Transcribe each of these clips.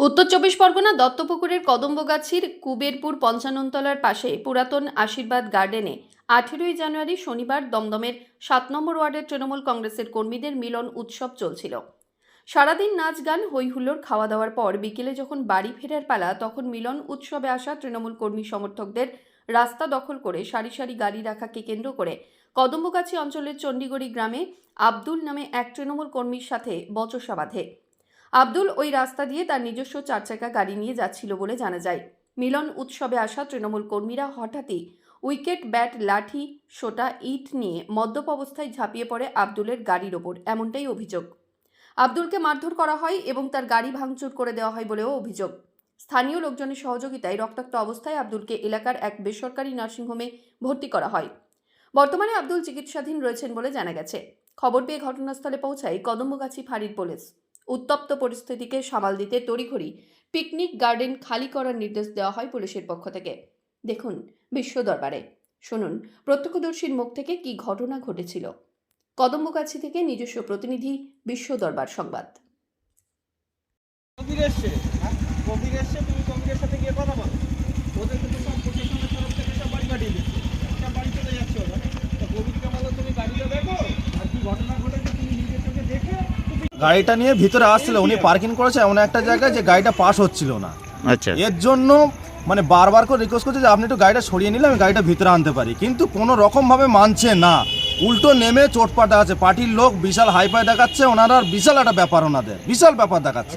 উত্তর চব্বিশ পরগনা দত্তপুকুরের কদম্বগাছির কুবেরপুর পঞ্চাননতলার পাশে পুরাতন আশীর্বাদ গার্ডেনে আঠেরোই জানুয়ারি শনিবার দমদমের সাত নম্বর ওয়ার্ডের তৃণমূল কংগ্রেসের কর্মীদের মিলন উৎসব চলছিল। সারাদিন নাচ গান হইহুল্লোড় খাওয়া দাওয়ার পর বিকেলে যখন বাড়ি ফেরার পালা, তখন মিলন উৎসবে আসা তৃণমূল কর্মী সমর্থকদের রাস্তা দখল করে সারি সারি গাড়ি রাখাকে কেন্দ্র করে কদম্বগাছি অঞ্চলের চণ্ডীগড়ি গ্রামে আব্দুল নামে এক তৃণমূল কর্মীর সাথে বচসা বাঁধে। আব্দুল ওই রাস্তা দিয়ে তার নিজস্ব চারচাকা গাড়ি নিয়ে যাচ্ছিল বলে জানা যায়। মিলন উৎসবে আসা তৃণমূল কর্মীরা হঠাৎই উইকেট, ব্যাট, লাঠি, সোটা, ইট নিয়ে মদ্যপ অবস্থায় ঝাঁপিয়ে পড়ে আব্দুলের গাড়ির ওপর, এমনটাই অভিযোগ। আব্দুলকে মারধর করা হয় এবং তার গাড়ি ভাঙচুর করে দেওয়া হয় বলেও অভিযোগ। স্থানীয় লোকজনের সহযোগিতায় রক্তাক্ত অবস্থায় আব্দুলকে এলাকার এক বেসরকারি নার্সিংহোমে ভর্তি করা হয়। বর্তমানে আব্দুল চিকিৎসাধীন রয়েছেন বলে জানা গেছে। খবর পেয়ে ঘটনাস্থলে পৌঁছায় কদম্বগাছি ফাঁড়ির পুলিশ। উত্তপ্ত পরিস্থিতিকে সামাল দিতে তড়িঘড়ি পিকনিক গার্ডেন খালি করার নির্দেশ দেওয়া হয় পুলিশের পক্ষ থেকে। দেখুন বিশ্ব দরবারে। শুনুন প্রত্যক্ষদর্শীর মুখ থেকে কি ঘটনা ঘটেছিল? কদম্বগাছি থেকে নিজস্ব প্রতিনিধি বিশ্ব দরবার সংবাদ। কবির এসছে কবির এসছে তুমি কবিরের সাথে গিয়ে কথা বলো। ওদের কিন্তু সব প্রশাসনের তরফ থেকে সব বাড়ি কাটিয়ে দিচ্ছে সব বাড়ি চলে যাচ্ছে ওরা তো কবিরকে বলো তুমি গাড়িটা দেখো আর কি ঘটনা ঘটেছে তুমি নিজের চোখে দেখে গাড়িটা নিয়ে ভিতরে আসছিল উনি পার্কিং করেছে এমন একটা জায়গায় যে গাড়িটা পাস হচ্ছিল না। আচ্ছা। এর জন্য মানে বারবার করে রিকোয়েস্ট করছে যে আপনি একটু গাড়িটা সরিয়ে নিলে আমি গাড়িটা ভিতরে আনতে পারি। কিন্তু কোনো রকমভাবে মানছে না। উল্টো নেমে চোটপাট দেখাচ্ছে পার্টির লোক বিশাল হাইফাই দেখাচ্ছে ওনারা বিশাল একটা ব্যাপার ওনাদের। বিশাল ব্যাপার দেখাচ্ছে।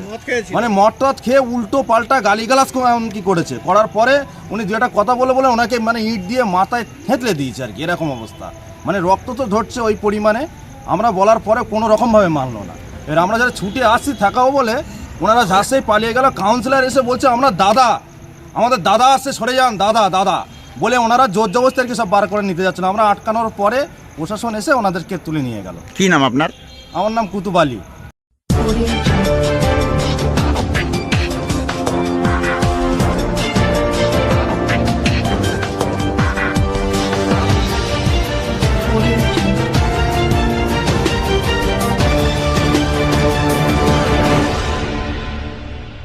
মানে মদ টদ খেয়ে উল্টো পাল্টা গালিগালাজ কি করেছে? করার পরে উনি দু একটা কথা বলে বলে ওনাকে মানে ইট দিয়ে মাথায় থেতলে দিয়েছে আর কি। এরকম অবস্থা। মানে রক্ত তো ধরছে ওই পরিমাণে। আমরা বলার পরে কোনো রকমভাবে মানলো না। এবার আমরা যারা ছুটে আসছি থাকাও বলে ওনারা ঝাঁসেই পালিয়ে গেল। কাউন্সিলর এসে বলছে আমরা দাদা। আমাদের দাদা আসছে সরে যান দাদা দাদা। বলে ওনারা জোর জবস্তি আর কি সব বার করে নিতে যাচ্ছেন। আমরা আটকানোর পরে প্রশাসন এসে ওনাদেরকে তুলে নিয়ে গেল। কি নাম আপনার? আমার নাম কুতুবালি Audio Jungle.